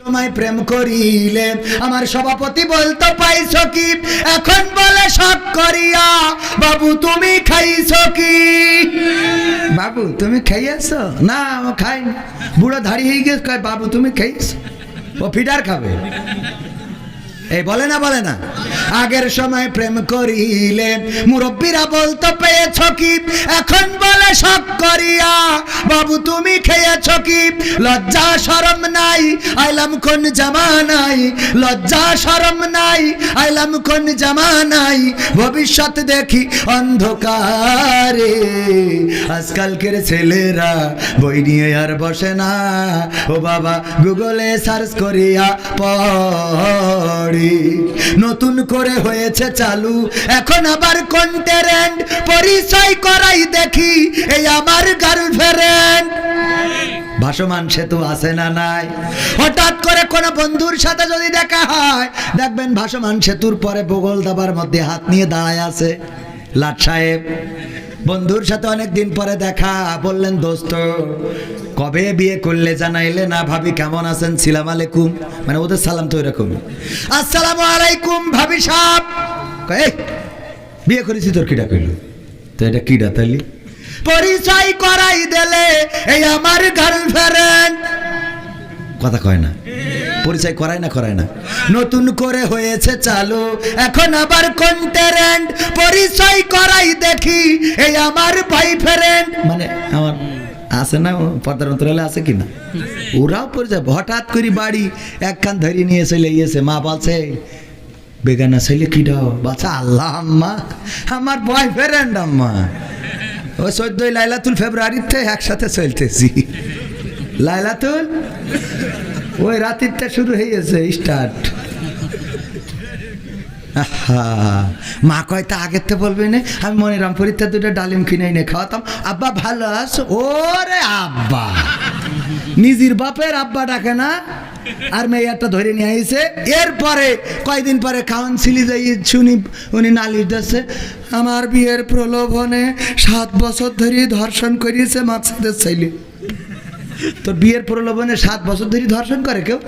সময় প্রেম করিলে আমার সভাপতি বলতো, পাইছ কি? এখন বলে সব করিয়া। বাবু, তুমি খাইছ কি? বাবু, তুমি খাইয়াছ? না খাই বুড়ো ধাড়ি হয়ে গেছে। বাবু, তুমি খাইছ? ও ফিডার খাবে। এই বলে না বলে না। আগের সময় প্রেম করিলে মুরব্বীরা বলতো, পেয়েছ কি? এখন বলে, শখ করিয়া। বাবু, তুমি খেয়েছ কি? লজ্জা, শরম নাই। আইলাম কোন জামানাই লজ্জা, শরম নাই। আইলাম কোন জামানাই ভবিষ্যৎ দেখি অন্ধকারে। আজকালকের ছেলেরা বই নিয়ে আর বসে না। ও বাবা, গুগলে সার্চ করিয়া পড়ে। নতুন করে হয়েছে চালু। এখন আবার কন্টেরেন্ট পরিচয় করাই দেখি, এই আমার গার্লফ্রেন্ড ভাসমান সেতু আছে না নাই? হঠাৎ করে কোনো বন্ধুর সাথে যদি দেখা হয়, দেখবেন ভাসমান সেতুর পরে বগল দাবার মধ্যে হাত নিয়ে দাঁড়ায় আছে। লাট সাহেব বন্ধুর সাথে অনেক দিন পরে দেখা। বললেন দোস্ত কবে বিয়ে করলে জানাইলে না? ভাবি কেমন আছেন? সালাম আলাইকুম। মানে ওদের সালাম তো এরকম। আসসালামু আলাইকুম ভাবি "এই, বিয়ে করেছি তোর কিটা কইল? তো এটা কিডা তাইলি? পরিচয় করাই দিলে এই আমার গার্লফ্রেন্ড কথা কয় না। পরিচয় করায় না করায় না। নতুন করে হয়েছে চালু, এখন আবার কন্টেরেন্ট পরিচয় করাই দেখি, এই আমার বয়ফ্রেন্ড মানে আমার, আছে না পর্দার অন্তরালে আছে কি না ওরাও পরিচয়, হঠাৎ করে বাড়ি একখান ধরিয়ে নিয়ে চলে গিয়েছে, মা বলছে, বেগানা ছেলে কি দাও বাচ্চা আল্লাহ, আম্মা, আমার বয়ফ্রেন্ড আম্মা। ও চোদ্দই লাইলাতুল ফেব্রুয়ারিতে একসাথে চলতেছি। লাইলাতুল ওই রাতিরটা শুরু হয়ে গেছে স্টার্ট মা কয়, তা আগের তো বলবে না, আমি মনিরামপুরিতে দুটো ডালিম কিনে এনে খাওয়াতাম। আব্বা, ভালো আছো? ওরে আব্বা, নিজের বাপের আব্বা ডাকে না, আর মেয়েরটা ধরে নিয়ে আইছে। এরপরে কয়দিন পরে খাওয়ান কাউন্সিলি যাই শুনি, উনি নালিশ দিচ্ছে আমার বিয়ের প্রলোভনে সাত বছর ধরে ধর্ষণ করিয়েছে মাছেদের ছেলে। তোর বিয়ের প্রলোভনে সাত বছর ধরে ধর্ষণ করে কেউ?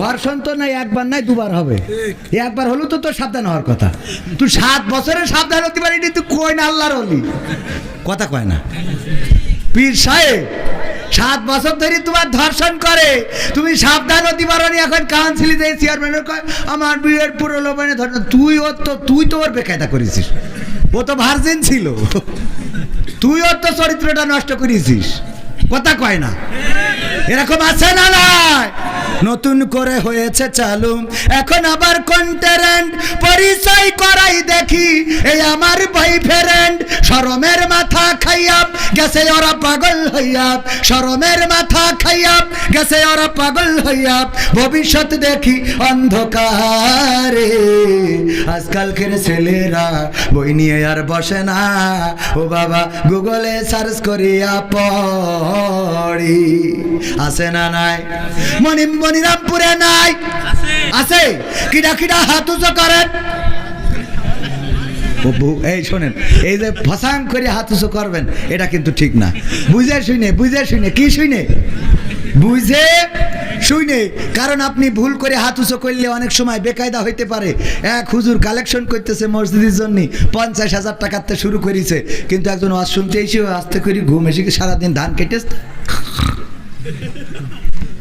ধর্ষণ তো নাই একবার নাই দুবার হবে। একবার হলো তো তোর সাবধান হওয়ার কথা। তুই সাত বছরের সাবধান হতে পারিনি তুই কই না আল্লাহর হলি কথা কয় না। পীর সাহেব সাত বছর ধরে তোমার ধর্ষণ করে। তুমি সাবধান হতে পারো নি এখন কাউন্সিলি দিয়ে চেয়ারম্যানের কয় আমার বিয়ের প্রলোভনে ধর্ষণ তুই ওর তো তুই তো ওর বেকায়দা করেছিস। ও তো ভার্জিন ছিল। তুই ওর তো চরিত্রটা নষ্ট করেছিস। কথা কয় না। এরকম আছে না নাই? নতুন করে হয়েছে চালু। এখন আবার কন্টেরেন্ট পরিচয় করাই দেখি। এই আমার বয়ফ্রেন্ড শরমের মাথা খাইয়া গেছে ওরা পাগল হইয়া। শরমের মাথা খাইয়া গেছে ওরা পাগল হইয়া। ভবিষ্যৎ দেখি অন্ধকারে। আজকালকের ছেলেরা বই নিয়ে আর বসে না। ও বাবা গুগলে সার্চ করিয়া পড়ি। আছে না নাই? মনি মনিরামপুরে নাই? আছে? কিডা কিডা হাত উঁচু করেন। এই শোনেন, এই যে ফসাং করে হাত উঁচু করবেন, এটা কিন্তু ঠিক না। বুঝে শুনে বুঝে শুনে কি শুনে বুঝে শুনে কারণ আপনি ভুল করে হাত উঁচু করলে অনেক সময় বেকায়দা হইতে পারে। এক হুজুর কালেকশন করতেছে মসজিদের জন্য, পঞ্চাশ হাজার টাকাতে শুরু করেছে, কিন্তু একজন ওয়াজ শুনতে এসে আস্তে করে ঘুম এসে সারাদিন ধান কেটেছে?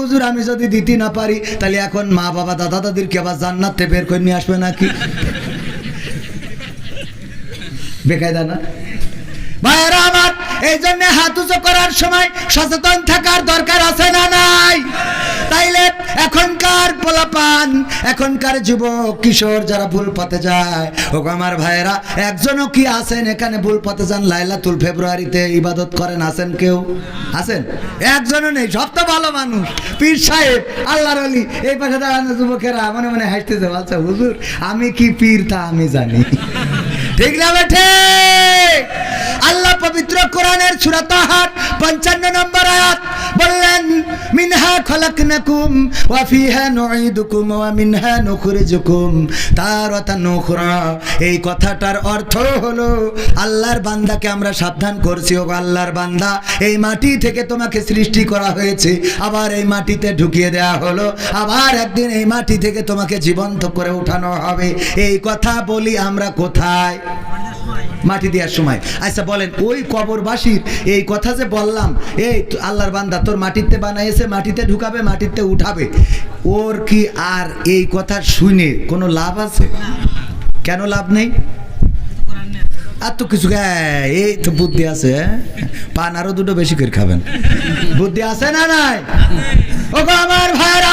হুজুর, আমি যদি দিতে না পারি, তাহলে এখন মা বাবা, দাদা দাদিরকে আবার জান্নাতে বের করে নিয়ে আসবে নাকি? বেকায়দা না? ভাইয়েরা আমার, এই জন্য হাত উঁচু করার সময় সচেতন থাকার দরকার আছে না নাই? তাইলে এখনকার যুবক, কিশোর যারা ভুল পথে যায় ও আমার ভাইয়েরা, একজনও কি আছেন এখানে ভুল পথে যান? লাইলাতুল ফেব্রুয়ারিতে ইবাদত করেন, আছেন কেউ? আছেন? একজনও নেই, সব তো ভালো মানুষ। পীর সাহেব, আল্লাহর অলি এই পাশে দাঁড়ানো যুবকেরা মনে মনে হাসতেছে বলছে হুজুর, আমি কি পীর তা আমি জানি। ঠিক না বেঠে আল্লাহ পবিত্র কোরআনের সূরা তাহার 55 নম্বর আয়াত। বললেন, মিনহা খলাকনাকুম, ওয়া ফিহা নুঈদুকুম, ওয়া মিনহা নুখরিজুকুম। তারাতান উখরা এই কথাটার অর্থ হলো, আল্লাহর বান্দাকে আমরা সাবধান করছি ও আল্লাহর বান্দা, এই মাটি থেকে তোমাকে সৃষ্টি করা হয়েছে, আবার এই মাটিতে ঢুকিয়ে দেওয়া হলো, আবার একদিন এই মাটি থেকে তোমাকে জীবন্ত করে উঠানো হবে। এই কথা বলি আমরা কোথায়? মাটি দেওয়ার সময়। আচ্ছা বলেন ওই কবরবাসীর এই কথা যে বললাম এই আল্লাহর বান্দা তোর মাটিতে বানাইছে মাটিতে ঢুকাবে মাটিতে উঠাবে। ওর কি আর এই কথা শুনে কোনো লাভ আছে? কেন লাভ নেই? আর তো কিছু হ্যাঁ, এই তো বুদ্ধি আছে হ্যাঁ? পান আরও দুটো বেশি করে খাবেন। বুদ্ধি আছে না নাই? ও আমার ভাইরা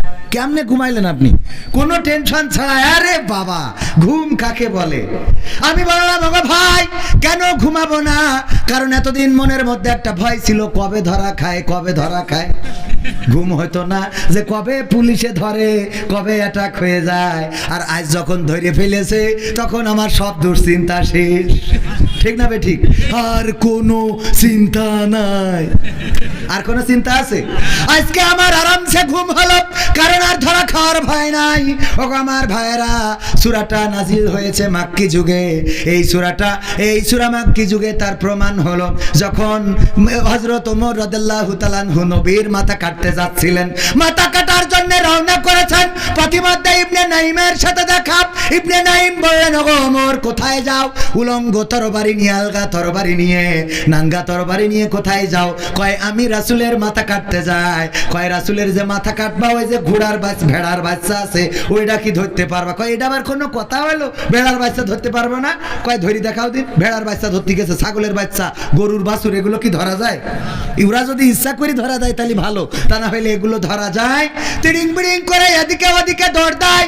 কেমনে ঘুমাইলেন আপনি? কোনো টেনশন ছাড়া, আরে বাবা, ঘুম কাকে বলে? আমি বললাম, ওগো ভাই, কেন ঘুমাবো না? কারণ এতদিন মনের মধ্যে একটা ভয় ছিল, কবে ধরা খায়, কবে ধরা খায়? ঘুম হতো না যে কবে পুলিশে ধরে, কবে অ্যাটাক হয়ে যায়। আর আজ যখন ধরে ফেলেছে, তখন আমার সব দুশ্চিন্তা শেষ। ঠিক না বে ঠিক? আর কোনো চিন্তা নাই। আর কোনো চিন্তা আছে? আজকে আমার আরামসে ঘুম হলো, কারণ আর ধরা খাওয়ার ভয় নাই। ও আমার ভাইয়েরা, সুরাটা নাজিল হয়েছে মাক্কি যুগে। এই সুরাটা, এই সুরা মাক্কি যুগে তার প্রমাণ হলো, যখন হজরত ওমর রাদিয়াল্লাহু তাআলাহু নবীর মাথা কাটতে যাচ্ছিলেন। মাথা কাটার জন্য রওনা করেছেন। প্রতিমধ্যে ইবনে নাইমের সাথে দেখা। ইবনে নাইম বললেন ওমর, কোথায় যাও? উলঙ্গ তরবারি নিয়ে, আলগা তরবারি নিয়ে, নাঙ্গা তরবারি নিয়ে কোথায় যাও? কয়, আমি রাসূলের মাথা কাটতে যাই। কয়, রাসূলের যে মাথা কাটবা, ওই যে ঘোড়ার বাচ্চা ভেড়ার বাচ্চা আছে ওইটা কি ধরতে পারবা? কয়, এটা আবার কোনো কথা হলো? ভেড়ার বাচ্চা ধরতে পারব না? কয়, ধরি দেখাও দিন, ভেড়ার বাচ্চা ধরতে গেছে, ছাগলের বাচ্চা, গরুর বাছুর, এগুলো কি ধরা যায়? ইউরা যদি ইচ্ছা করে ধরা দেয়, তাহলে ভালো, তা না হলে এগুলো ধরা যায়। তিড়িং বিড়িং করে এদিকে ওদিকে দৌড় দেয়।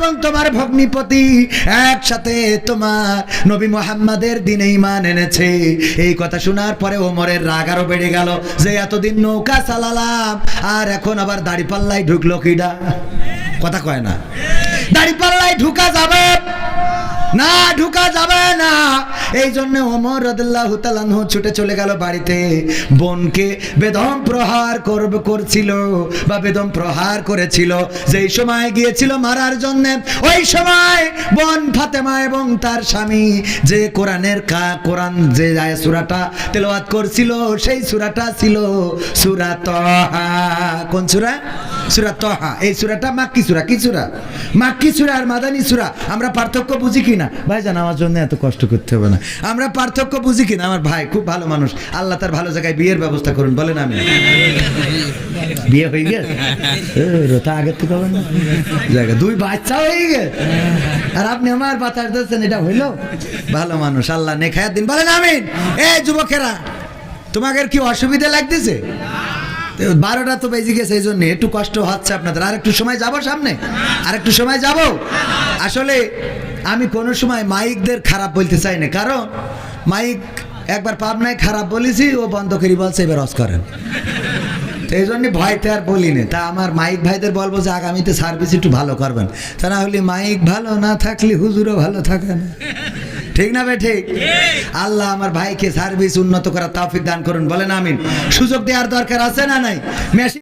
এবং তোমার ভগ্নিপতি একসাথে তোমার নবী মোহাম্মদের দিনে ইমান এনেছে। এই কথা শোনার পরে ওমরের রাগ আরও বেড়ে গেল যে এতদিন নৌকা চালালাম, আর এখন আবার দাড়ি পাল্লাই ঢুকলো কিডা? কথা কয় না। দাড়ি পাল্লাই ঢুকা যাবে। না ঢুকা যাবে না। এই জন্য ওমর রাদিয়াল্লাহু তাআলা আনহু ছুটে চলে গেল বাড়িতে। বোনকে বেদম প্রহার করবে করছিল, বা বেদম প্রহার করেছিল। যেই সময় গিয়েছিল মারার জন্য, ওই সময় বোন ফাতেমা এবং তার স্বামী যে কোরআনের কা কোরআন যে সূরাটা তেলাওয়াত করছিল, সেই সূরাটা ছিল সূরা তাহা কোন সূরা? সুরা তহা। এই সুরাটা মাক্কি সুরা, কি সুরা? মাক্কি সুরা আর মাদানি সুরা, আমরা পার্থক্য বুঝি কি না ভাই জান আমার জন্য এত কষ্ট করতে হবে না। আমরা পার্থক্য বুঝি কি না আমার ভাই খুব ভালো মানুষ। আল্লাহ তার ভালো জায়গায় বিয়ের ব্যবস্থা করুন, বলেন আমি। বিয়ে হয়ে গেছে? রোতা আগের থেকে হবে না? জায়গা, দুই বাচ্চা হয়ে গেছে। আর আপনি আমার বাতাস দিচ্ছেন, এটা হইল? ভালো মানুষ, আল্লাহ নেখায়াত দিন। বলেন আমিন। এ, যুবকেরা, তোমাদের কি অসুবিধা লাগতেছে? বারোটা তো বেজে গেছে, এই জন্য একটু কষ্ট হচ্ছে আপনাদের। আর একটু সময় যাব সামনে? আর একটু সময় যাব? আসলে আমি কোনো সময় মাইকদের খারাপ বলতে চাই না। কারণ মাইক একবার পাবনায় খারাপ বলেছি, ও বন্ধ করি বলছে, এবার অস করেন। এই জন্য ভয়তে আর বলি বলিনি। তা আমার মাইক ভাইদের বলব যে, আগামীতে সার্ভিস একটু ভালো করবেন। তা না হলে মাইক ভালো না থাকলে হুজুরও ভালো থাকে না। ঠিক না ভাই ঠিক। আল্লাহ আমার ভাইকে সার্ভিস উন্নত করার তাফিক দান করুন বলেন আমিন। সুযোগ দেওয়ার দরকার আছে না নাই? মেশিন